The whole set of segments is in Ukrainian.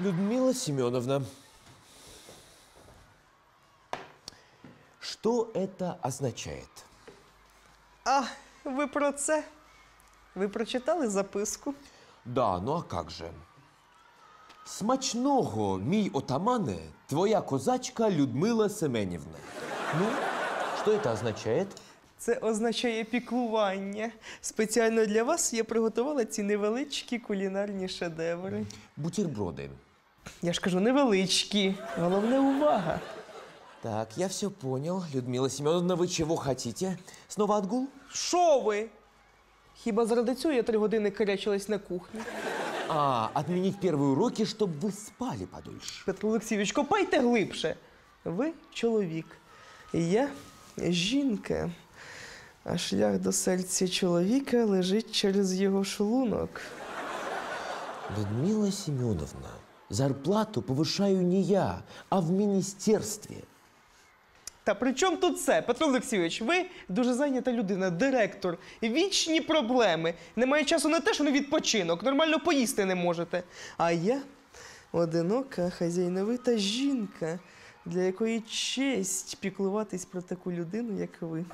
Людмила Семеновна, что это означает? А, ви про це? Ви прочитали записку? Да, ну а как же? Смачного, мій отамане, твоя козачка Людмила Семенівна. Ну, что это означает? Це означає піклування. Спеціально для вас я приготувала ці невеличкі кулінарні шедеври. Бутерброды. Я ж кажу, невеличкі. Головне увага. Так, я все понял. Людмила Семеновна, вы чего хотите? Снова отгул? Що ви? Хіба заради цього я три години карячилась на кухні? А, отменить первые уроки, чтобы вы спали подольше. Петро Олексійович, копайте глибше. Ви чоловік. Я жінка. А шлях до серця чоловіка лежить через його шлунок. Людмила Семеновна, зарплату повышаю не я, а в министерстве. Та при чому тут це? Петро Олексійович, ви дуже зайнята людина, директор. Вічні проблеми. Немає часу на те, що на відпочинок. Нормально поїсти не можете. А я одинока, хазяйновита жінка, для якої честь піклуватись про таку людину, як ви.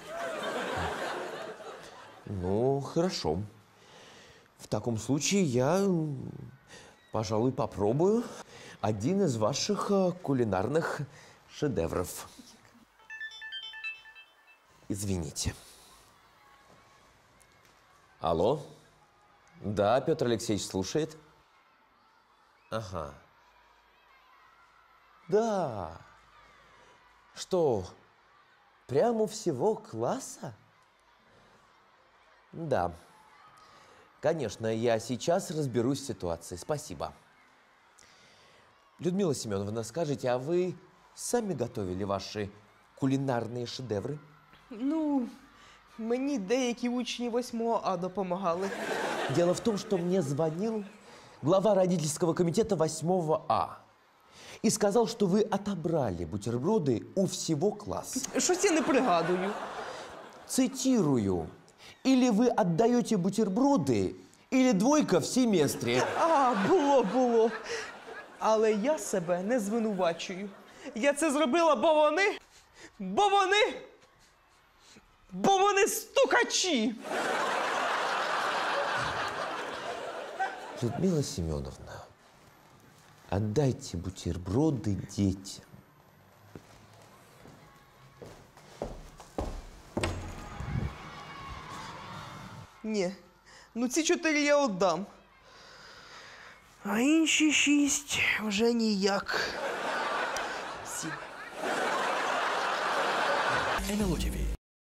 Ну, хорошо. В таком случае я, пожалуй, попробую один из ваших э, кулинарных шедевров. Извините. Алло? Да, Петр Алексеевич слушает. Ага. Да. Что, прямо всего класса? Да. Конечно, я сейчас разберусь с ситуацией. Спасибо. Людмила Семеновна, скажите, а вы сами готовили ваши кулинарные шедевры? Ну, мені деякі учні 8 А допомагали. Дело в том, что мне звонил глава родительского комитета 8 А и сказал, что вы отобрали бутерброды у всего класса. Щось я не пригадую. Цитирую. Или вы отдаете бутерброды, или двойка в семестре. А, було, було. Але я себе не звинувачую. Я це зробила, бо вони. Бо вони. Бо вони стукачі. Людмила Семеновна, отдайте бутерброды детям. Ні. Ну ці чотири я віддам. А інші шість вже ніяк. Сім.